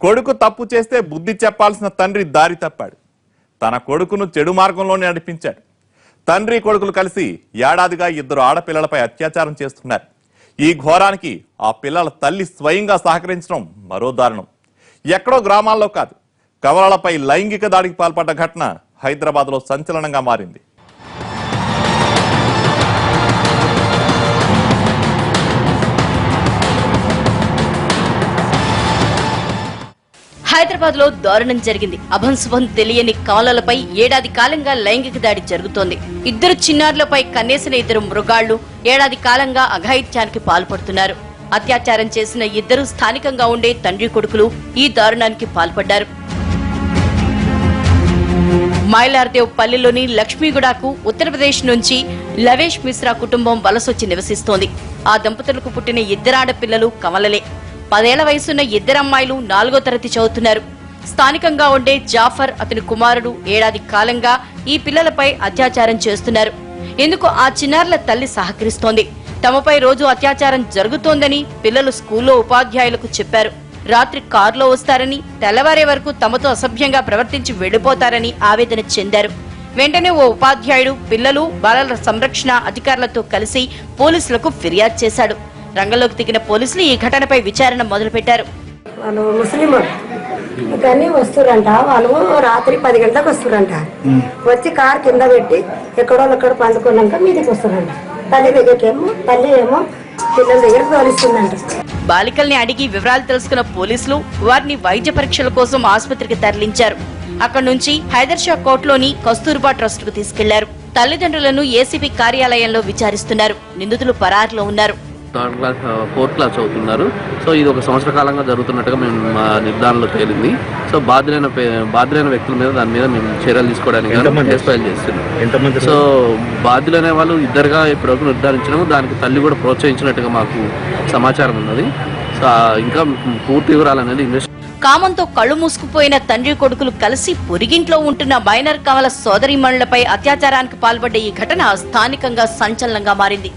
కొడుకు తప్పు చేస్తే బుద్ధి చెప్పాల్సిన తండ్రి దారి తప్పాడు. తన కొడుకును చెడు మార్గంలోనే నడిపించాడు. తండ్రి కొడుకులు కలిసి ఏడాదిగా ఇద్దరు ఆడపిల్లలపై అత్యాచారం చేస్తున్నారు. ఈ ఘోరానికి ఆ పిల్లల తల్లి స్వయంగా సహకరించడం మరో దారుణం. ఎక్కడో గ్రామాల్లో కాదు కవలలపై లైంగిక దాడికి పాల్పడ్డ ఘటన హైదరాబాద్లో సంచలనంగా మారింది. హైదరాబాద్లో దారుణం జరిగింది. అభంశుభం తెలియని కవలలపై ఏడాది కాలంగా లైంగిక దాడి జరుగుతోంది. ఇద్దరు చిన్నారులపై కన్నేసిన ఇద్దరు మృగాళ్ళు ఏడాది కాలంగా అఘాయిత్యానికి పాల్పడుతున్నారు. అత్యాచారం చేసిన ఇద్దరు స్థానికంగా ఉండే తండ్రి కొడుకులు ఈ దారుణానికి పాల్పడ్డారు. మైలార్దేవ్ పల్లెలోని లక్ష్మీగుడాకు ఉత్తరప్రదేశ్ నుంచి లవేష్ మిశ్రా కుటుంబం వలసొచ్చి నివసిస్తోంది. ఆ దంపతులకు పుట్టిన ఇద్దరాడ పిల్లలు కమలలే. పదేళ్ళ వయసున్న ఇద్దరమ్మాయిలు నాలుగో తరగతి చదువుతున్నారు. స్థానికంగా ఉండే జాఫర్ అతని కుమారుడు ఏడాది కాలంగా ఈ పిల్లలపై అత్యాచారం చేస్తున్నారు. ఇందుకు ఆ చిన్నారుల తల్లి సహకరిస్తోంది? తమపై రోజు అత్యాచారం జరుగుతోందని పిల్లలు స్కూల్లో ఉపాధ్యాయులకు చెప్పారు. రాత్రి కారులో వస్తారని తెల్లవారే వరకు తమతో అసభ్యంగా ప్రవర్తించి వెళ్ళిపోతారని ఆవేదన చెందారు. వెంటనే ఓ ఉపాధ్యాయుడు పిల్లలు బాలల సంరక్షణ అధికారులతో కలిసి పోలీసులకు ఫిర్యాదు చేశాడు. రంగంలోకి దిగిన పోలీసులు ఈ ఘటనపై విచారణ మొదలుపెట్టారు. వాళ్ళు ముస్లిం కానీ వస్తురంట. వాళ్ళు రాత్రి పది గంటలకు వస్తురంట. వచ్చి కార్ కింద పెట్టి ఎక్కడో ఎక్కడ పండుకున్నాక మీదకి వస్తురంట. తల్లి దగ్గరకేమో తల్లి ఏమో పిల్లల దగ్గర తోలిస్తుందంట. బాలికల్ని అడిగి వివరాలు తెలుసుకున్న పోలీసులు వారిని వైద్య పరీక్షల కోసం ఆసుపత్రికి తరలించారు. అక్కడి నుంచి హైదర్ షా కోర్టులోని కస్తూర్బా ట్రస్ట్కు తీసుకెళ్ళారు. తల్లిదండ్రులను ఏసీబీ కార్యాలయంలో విచారిస్తున్నారు. నిందితులు పరారులో ఉన్నారు. థర్డ్ క్లాస్ ఫోర్త్ క్లాస్ చదువుతున్నారు. సో ఇది ఒక సంవత్సర కాలంగా జరుగుతున్నట్టుగా మేము మా నిర్ధారణలో తేలింది. సో బాధ్యులైన బాధ్యులైన వ్యక్తుల మీద దాని మీద మేము చర్యలు తీసుకోవడానికి? కేసు ఫైల్ చేస్తున్నాం. సో బాధ్యులైన వాళ్ళు ఇద్దరుగా ఇప్పటివరకు నిర్ధారించడం దానికి తల్లి కూడా ప్రోత్సహించినట్టుగా మాకు సమాచారం ఉన్నది. సో ఇంకా పూర్తి వివరాలు అనేది ఇన్వెస్ట్ కామంతో కళ్ళు మూసుకుపోయిన తండ్రి కొడుకులు కలిసి పొరిగింట్లో ఉంటున్న మైనర్ కమల సోదరిమణులపై అత్యాచారానికి పాల్పడ్డ ఈ ఘటన స్థానికంగా సంచలనంగా మారింది.